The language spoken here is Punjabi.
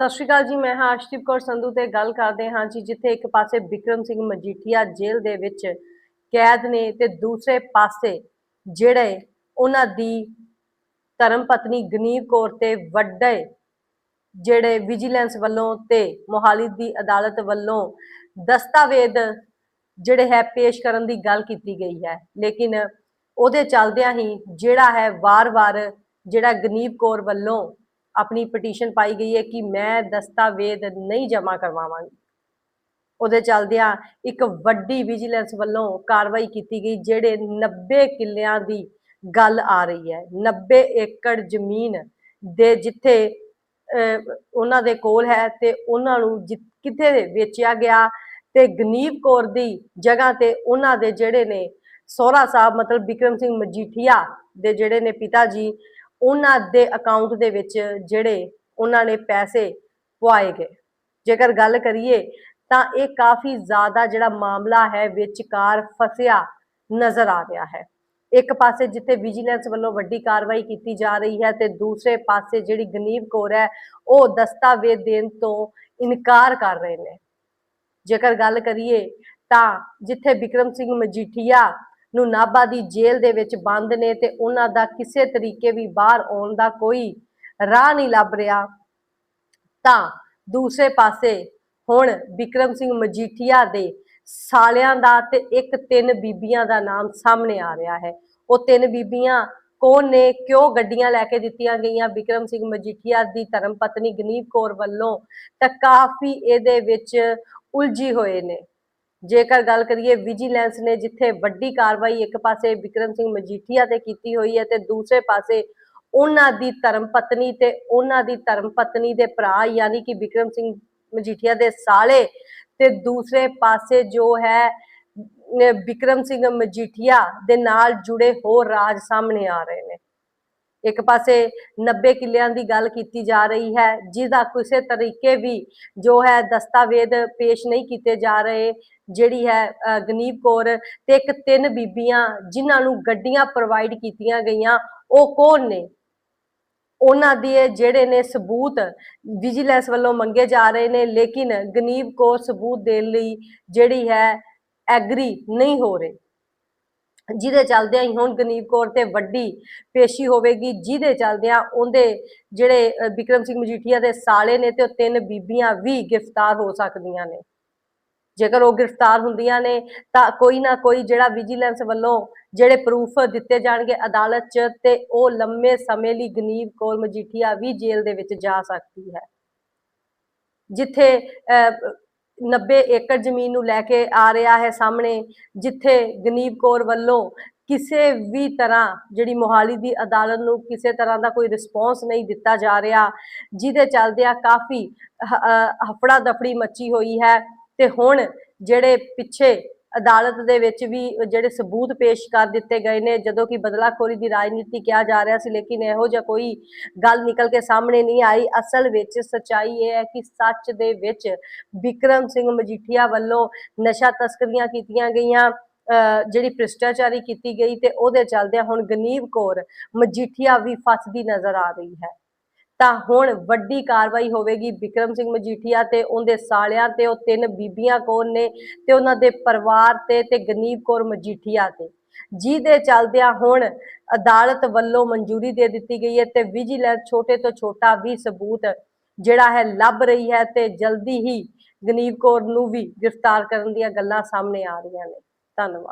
ਸਤਿ ਸ਼੍ਰੀ ਅਕਾਲ ਜੀ, ਮੈਂ ਹਾਂ ਅਰਸ਼ਦੀਪ ਕੌਰ ਸੰਧੂ ਤੇ ਗੱਲ ਕਰਦੇ ਹਾਂ ਜੀ, ਜਿੱਥੇ ਇੱਕ ਪਾਸੇ ਵਿਕਰਮ ਸਿੰਘ ਮਜੀਠੀਆ ਜੇਲ੍ਹ ਦੇ ਵਿੱਚ ਕੈਦ ਨੇ ਤੇ ਦੂਸਰੇ ਪਾਸੇ ਜਿਹੜੇ ਉਹਨਾਂ ਦੀ ਧਰਮ ਪਤਨੀ ਗਨੀਵ ਕੌਰ ਤੇ ਵੱਡੇ ਜਿਹੜੇ ਵਿਜੀਲੈਂਸ ਵੱਲੋਂ ਤੇ ਮੋਹਾਲੀ ਦੀ ਅਦਾਲਤ ਵੱਲੋਂ ਦਸਤਾਵੇਜ਼ ਜਿਹੜੇ ਹੈ ਪੇਸ਼ ਕਰਨ ਦੀ ਗੱਲ ਕੀਤੀ ਗਈ ਹੈ। ਲੇਕਿਨ ਉਹਦੇ ਚੱਲਦਿਆਂ ਹੀ ਜਿਹੜਾ ਹੈ ਵਾਰ-ਵਾਰ ਜਿਹੜਾ ਗਨੀਵ ਕੌਰ ਵੱਲੋਂ ਆਪਣੀ ਪਟੀਸ਼ਨ ਪਾਈ ਗਈ ਹੈ ਕਿ ਮੈਂ ਦਸਤਾਵੇਜ਼ ਨਹੀਂ ਜਮ੍ਹਾਂ ਕਰਵਾਵਾਂਗੀ। ਉਹਦੇ ਚੱਲਦਿਆਂ ਇੱਕ ਵੱਡੀ ਵਿਜੀਲੈਂਸ ਵੱਲੋਂ ਕਾਰਵਾਈ ਕੀਤੀ ਗਈ ਜਿਹੜੇ 90 ਕਿੱਲਿਆਂ ਦੀ ਗੱਲ ਆ ਰਹੀ ਹੈ। 90 ਏਕੜ ਜ਼ਮੀਨ ਦੇ ਜਿੱਥੇ ਅਹ, ਉਹਨਾਂ ਦੇ ਕੋਲ ਹੈ ਤੇ ਉਹਨਾਂ ਨੂੰ ਜਿ- ਕਿਤੇ ਵੇਚਿਆ ਗਿਆ ਤੇ ਗਨੀਵ ਕੌਰ ਦੀ ਜਗ੍ਹਾ ਤੇ ਉਹਨਾਂ ਦੇ ਜਿਹੜੇ ਨੇ ਸੋਹਰਾ ਸਾਹਿਬ ਮਤਲਬ ਵਿਕਰਮ ਸਿੰਘ ਮਜੀਠੀਆ ਦੇ ਜਿਹੜੇ ਨੇ ਪਿਤਾ ਜੀ ਉਹਨਾਂ ਦੇ ਅਕਾਊਂਟ ਦੇ ਵਿੱਚ ਜਿਹੜੇ ਉਹਨਾਂ ਨੇ ਪੈਸੇ ਪਵਾਏ ਗਏ। ਜੇਕਰ ਗੱਲ ਕਰੀਏ ਤਾਂ ਇਹ ਕਾਫੀ ਜ਼ਿਆਦਾ ਜਿਹੜਾ ਮਾਮਲਾ ਹੈ ਵਿਚਕਾਰ ਫਸਿਆ ਨਜ਼ਰ ਆ ਰਿਹਾ ਹੈ। ਇੱਕ ਪਾਸੇ ਜਿੱਥੇ ਵਿਜੀਲੈਂਸ ਵੱਲੋਂ ਵੱਡੀ ਕਾਰਵਾਈ ਕੀਤੀ ਜਾ ਰਹੀ ਹੈ ਤੇ ਦੂਸਰੇ ਪਾਸੇ ਜਿਹੜੀ ਗਨੀਬ ਕੌਰ ਹੈ, ਉਹ ਦਸਤਾਵੇਜ਼ ਦੇਣ ਤੋਂ ਇਨਕਾਰ ਕਰ ਰਹੇ ਨੇ। ਜੇਕਰ ਗੱਲ ਕਰੀਏ ਤਾਂ ਜਿੱਥੇ ਵਿਕਰਮ ਸਿੰਘ ਮਜੀਠੀਆ ਨੂੰ ਨਾਭਾ ਦੀ ਜੇਲ੍ਹ ਦੇ ਵਿੱਚ ਬੰਦ ਨੇ ਤੇ ਉਹਨਾਂ ਦਾ ਕਿਸੇ ਤਰੀਕੇ ਵੀ ਬਾਹਰ ਆਉਣ ਦਾ ਕੋਈ ਰਾਹ ਨਹੀਂ ਲੱਭ ਰਿਹਾ। ਤਾਂ ਦੂਸਰੇ ਪਾਸੇ ਹੁਣ ਵਿਕਰਮ ਸਿੰਘ ਮਜੀਠੀਆ ਦੇ ਸਾਲਿਆਂ ਦਾ ਤੇ ਇੱਕ ਤਿੰਨ ਬੀਬੀਆਂ ਦਾ ਨਾਮ ਸਾਹਮਣੇ ਆ ਰਿਹਾ ਹੈ। ਉਹ ਤਿੰਨ ਬੀਬੀਆਂ ਕੌਣ ਨੇ, ਕਿਉਂ ਗੱਡੀਆਂ ਲੈ ਕੇ ਦਿੱਤੀਆਂ ਗਈਆਂ? ਵਿਕਰਮ ਸਿੰਘ ਮਜੀਠੀਆ ਦੀ ਧਰਮ ਪਤਨੀ ਗਨੀਵ ਕੌਰ ਵੱਲੋਂ ਤਾਂ ਕਾਫੀ ਇਹਦੇ ਵਿੱਚ ਉਲਝੀ ਹੋਏ ਨੇ। ਜੇਕਰ ਗੱਲ ਕਰੀਏ ਵਿਜੀਲੈਂਸ ਨੇ, ਜਿੱਥੇ ਵੱਡੀ ਕਾਰਵਾਈ ਇੱਕ ਪਾਸੇ ਵਿਕਰਮ ਸਿੰਘ ਮਜੀਠੀਆ ਤੇ ਕੀਤੀ ਹੋਈ ਹੈ ਤੇ ਦੂਸਰੇ ਪਾਸੇ ਉਹਨਾਂ ਦੀ ਧਰਮ ਪਤਨੀ ਤੇ ਉਹਨਾਂ ਦੀ ਧਰਮ ਪਤਨੀ ਦੇ ਭਰਾ ਯਾਨੀ ਕਿ ਵਿਕਰਮ ਸਿੰਘ ਮਜੀਠੀਆ ਦੇ ਸਾਲੇ ਤੇ ਦੂਸਰੇ ਪਾਸੇ ਜੋ ਹੈ ਅਹ ਵਿਕਰਮ ਸਿੰਘ ਮਜੀਠੀਆ ਦੇ ਨਾਲ ਜੁੜੇ ਹੋਰ ਰਾਜ ਸਾਹਮਣੇ ਆ ਰਹੇ ਨੇ। ਇੱਕ ਪਾਸੇ 90 ਕਿੱਲਿਆਂ ਦੀ ਗੱਲ ਕੀਤੀ ਜਾ ਰਹੀ ਹੈ, ਜਿਹਦਾ ਕਿਸੇ ਤਰੀਕੇ ਵੀ ਜੋ ਹੈ ਦਸਤਾਵੇਜ਼ ਪੇਸ਼ ਨਹੀਂ ਕੀਤੇ ਜਾ ਰਹੇ, ਜਿਹੜੀ ਹੈ ਅਹ ਗਨੀਵ ਕੌਰ ਤੇ ਇੱਕ ਤਿੰਨ ਬੀਬੀਆਂ ਜਿਨ੍ਹਾਂ ਨੂੰ ਗੱਡੀਆਂ ਪ੍ਰੋਵਾਈਡ ਕੀਤੀਆਂ ਗਈਆਂ, ਉਹ ਕੌਣ ਨੇ? ਉਹਨਾਂ ਦੇ ਜਿਹੜੇ ਨੇ ਸਬੂਤ ਵਿਜੀਲੈਂਸ ਵੱਲੋਂ ਮੰਗੇ ਜਾ ਰਹੇ ਨੇ, ਲੇਕਿਨ ਗਨੀਬ ਕੌਰ ਸਬੂਤ ਦੇਣ ਲਈ ਜਿਹੜੀ ਹੈ ਐਗਰੀ ਨਹੀਂ ਹੋ ਰਹੀ। ਜਿਹਦੇ ਚੱਲਦਿਆਂ ਹੀ ਹੁਣ ਗਨੀਵ ਕੌਰ ਤੇ ਵੱਡੀ ਪੇਸ਼ੀ ਹੋਵੇਗੀ ਜਿਹਦੇ ਚੱਲਦਿਆਂ ਉਹਦੇ ਜਿਹੜੇ ਵਿਕਰਮ ਸਿੰਘ ਮਜੀਠੀਆ ਦੇ ਸਾਲੇ ਨੇ ਤੇ ਉਹ ਤਿੰਨ ਬੀਬੀਆਂ ਵੀ ਗ੍ਰਿਫਤਾਰ ਹੋ ਸਕਦੀਆਂ ਨੇ। ਜੇਕਰ ਉਹ ਗ੍ਰਿਫਤਾਰ ਹੁੰਦੀਆਂ ਨੇ ਤਾਂ ਕੋਈ ਨਾ ਕੋਈ ਜਿਹੜਾ ਵਿਜੀਲੈਂਸ ਵੱਲੋਂ ਜਿਹੜੇ ਪ੍ਰੂਫ ਦਿੱਤੇ ਜਾਣਗੇ ਅਦਾਲਤ 'ਚ ਤੇ ਉਹ ਲੰਮੇ ਸਮੇਂ ਲਈ ਗਨੀਵ ਕੌਰ ਮਜੀਠੀਆ ਵੀ ਜੇਲ੍ਹ ਦੇ ਵਿੱਚ ਜਾ ਸਕਦੀ ਹੈ। ਜਿੱਥੇ ਅਹ, 90 ਏਕੜ ਜ਼ਮੀਨ ਨੂੰ ਲੈ ਕੇ ਆ ਰਿਹਾ ਹੈ ਸਾਹਮਣੇ, ਜਿੱਥੇ ਗਨੀਵ ਕੌਰ ਵੱਲੋਂ ਕਿਸੇ ਵੀ ਤਰ੍ਹਾਂ ਜਿਹੜੀ ਮੋਹਾਲੀ ਦੀ ਅਦਾਲਤ ਨੂੰ ਕਿਸੇ ਤਰ੍ਹਾਂ ਦਾ ਕੋਈ ਰਿਸਪੌਂਸ ਨਹੀਂ ਦਿੱਤਾ ਜਾ ਰਿਹਾ, ਜਿਹਦੇ ਚੱਲਦਿਆਂ ਕਾਫੀ ਹਫੜਾ ਦਫੜੀ ਮੱਚੀ ਹੋਈ ਹੈ ਤੇ ਹੁਣ ਜਿਹੜੇ ਪਿੱਛੇ ਅਦਾਲਤ ਦੇ ਵਿੱਚ ਵੀ ਜਿਹੜੇ ਸਬੂਤ ਪੇਸ਼ ਕਰ ਦਿੱਤੇ ਗਏ ਨੇ, ਜਦੋਂ ਕਿ ਬਦਲਾਖੋਰੀ ਦੀ ਰਾਜਨੀਤੀ ਕਿਹਾ ਜਾ ਰਿਹਾ ਸੀ, ਲੇਕਿਨ ਇਹੋ ਜਿਹਾ ਕੋਈ ਗੱਲ ਨਿਕਲ ਕੇ ਸਾਹਮਣੇ ਨਹੀਂ ਆਈ। ਅਸਲ ਵਿੱਚ ਸਚਾਈ ਇਹ ਹੈ ਕਿ ਸੱਚ ਦੇ ਵਿੱਚ ਵਿਕਰਮ ਸਿੰਘ ਮਜੀਠੀਆ ਵੱਲੋਂ ਨਸ਼ਾ ਤਸਕਰੀਆਂ ਕੀਤੀਆਂ ਗਈਆਂ, ਅਹ ਜਿਹੜੀ ਭ੍ਰਿਸ਼ਟਾਚਾਰੀ ਕੀਤੀ ਗਈ ਤੇ ਉਹਦੇ ਚੱਲਦਿਆਂ ਹੁਣ ਗਨੀਵ ਕੌਰ ਮਜੀਠੀਆ ਵੀ ਫਸਦੀ ਨਜ਼ਰ ਆ ਰਹੀ ਹੈ। ਤਾਂ ਹੁਣ ਵੱਡੀ ਕਾਰਵਾਈ ਹੋਵੇਗੀ ਵਿਕਰਮ ਸਿੰਘ ਮਜੀਠੀਆ ਤੇ ਉਹਦੇ ਸਾਲਿਆਂ ਤੇ, ਉਹ ਤਿੰਨ ਬੀਬੀਆਂ ਕੌਣ ਨੇ ਤੇ ਉਹਨਾਂ ਦੇ ਪਰਿਵਾਰ ਤੇ ਤੇ ਗਨੀਵ ਕੌਰ ਮਜੀਠੀਆ ਤੇ। ਜਿਹਦੇ ਚੱਲਦਿਆਂ ਹੁਣ ਅਦਾਲਤ ਵੱਲੋਂ ਮਨਜ਼ੂਰੀ ਦੇ ਦਿੱਤੀ ਗਈ ਹੈ ਤੇ ਵਿਜੀਲੈਂਸ ਛੋਟੇ ਤੋਂ ਛੋਟਾ ਵੀ ਸਬੂਤ ਜਿਹੜਾ ਹੈ ਲੱਭ ਰਹੀ ਹੈ ਤੇ ਜਲਦੀ ਹੀ ਗਨੀਵ ਕੌਰ ਨੂੰ ਵੀ ਗ੍ਰਿਫਤਾਰ ਕਰਨ ਦੀਆਂ ਗੱਲਾਂ ਸਾਹਮਣੇ ਆ ਰਹੀਆਂ ਨੇ। ਧੰਨਵਾਦ।